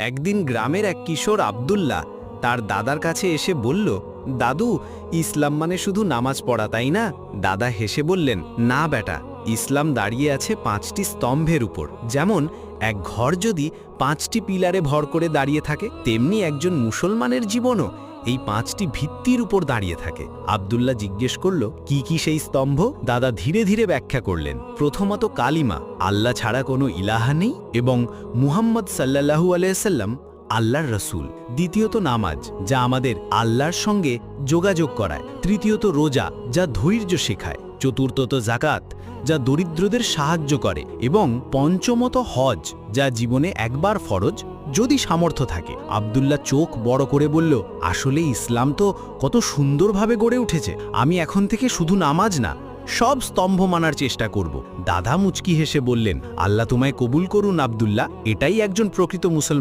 একদিন গ্রামের এক কিশোর আবদুল্লাহ তার দাদার কাছে এসে বলল, দাদু, ইসলাম মানে শুধু নামাজ পড়া, তাই না? দাদা হেসে বললেন, না বেটা, ইসলাম দাঁড়িয়ে আছে পাঁচটি স্তম্ভের উপর। যেমন, এক ঘর যদি পাঁচটি পিলারে ভর করে দাঁড়িয়ে থাকে, তেমনি একজন মুসলমানের জীবনও। এই পাঁচটি ভিত্তির উপর দাঁড়িয়ে থাকে। আব্দুল্লাহ জিজ্ঞেস করল, কি কি সেই স্তম্ভ? দাদা ধীরে ধীরে ব্যাখ্যা করলেন, প্রথমত কালিমা, আল্লাহ ছাড়া কোনো ইলাহা নেই এবং মুহাম্মদ সাল্লাহু আলাইসাল্লাম আল্লাহর রসুল। দ্বিতীয়ত নামাজ, যা আমাদের আল্লাহর সঙ্গে যোগাযোগ করায়। তৃতীয়ত রোজা, যা ধৈর্য শেখায়। চতুর্থত জাকাত যা দরিদ্রদের সাহায্য করে। এবং পঞ্চমত হজ, যা জীবনে একবার ফরজ যদি সামর্থ্য থাকে। আবদুল্লাহ চোখ বড় করে বলল, আসলে ইসলাম তো কত সুন্দরভাবে গড়ে উঠেছে। আমি এখন থেকে শুধু নামাজ না, সব স্তম্ভ মানার চেষ্টা করব। দাদা মুচকি হেসে বললেন, আল্লাহ তোমায় কবুল করুন আবদুল্লাহ, এটাই একজন প্রকৃত মুসলমান।